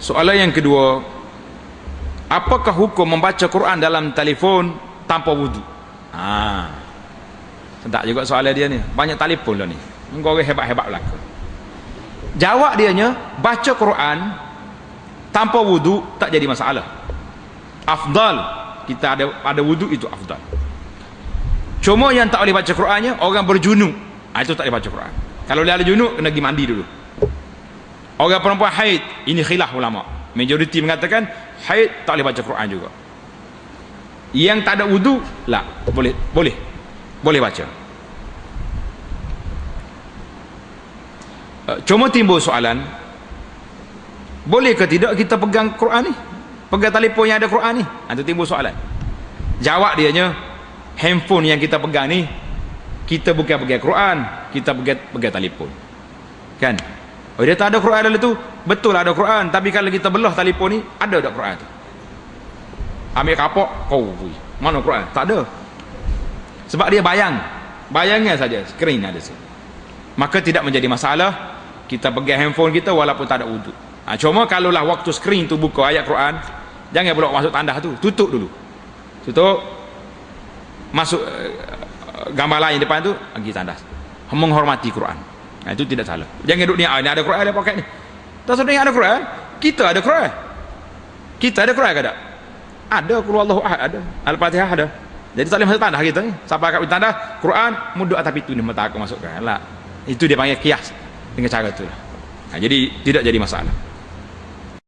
soalan yang kedua apakah hukum membaca Quran dalam telefon tanpa wudu? Ha. Sedap juga soalan dia ni. Banyak telefon lah ni. Engkau orang hebat-hebat belaka. Jawab dia nya baca Quran tanpa wudu tak jadi masalah. Afdal. Kita ada ada wudu itu afdal. Cuma yang tak boleh baca Qurannya orang berjunuk. Ha, itu tak boleh baca Quran. Kalau dia ada junuk kena pergi mandi dulu orang perempuan haid ini khilaf ulama. Majoriti mengatakan haid tak boleh baca Quran juga. Yang tak ada wudu lah boleh boleh. Boleh baca. Uh, cuma timbul soalan boleh ke tidak kita pegang Quran ni? Pegang telefon yang ada Quran ni? Itu ha, timbul soalan. Jawab dia nya handphone yang kita pegang ni kita bukan pegang Quran kita pegang, pegang telefon. Kan oh dia tak ada Quran dalam tu? Betul ada Quran. Tapi kalau kita belah telefon ni ada tak Quran tu? Ambil kapok kau oh, mana Quran? Tak ada. Sebab dia bayang. Bayangnya saja skrin ada sini maka tidak menjadi masalah kita pegang handphone kita walaupun tak ada wuduk. Ha, cuma kalaulah waktu skrin tu buka ayat Quran jangan pula masuk tandas tu. Tutup dulu. Tutup. Masuk uh, gambar lain depan tu pergi tandas. Menghormati Quran ha, itu tidak salah. Jangan duduk ni ah, ni ada Quran ada poket ni. Tak sedang ada Quran. Kita ada Quran. Kita ada Quran ke tak? Ada Qul Allahu Ahad ada. Al-Fatihah ada. Jadi tak boleh tandas kita ni. Siapa kat tandas Quran muduk atas pintu ni mata aku masukkan. Lah. Itu dia panggil kias dengan cara tu. Lah ha, jadi tidak jadi masalah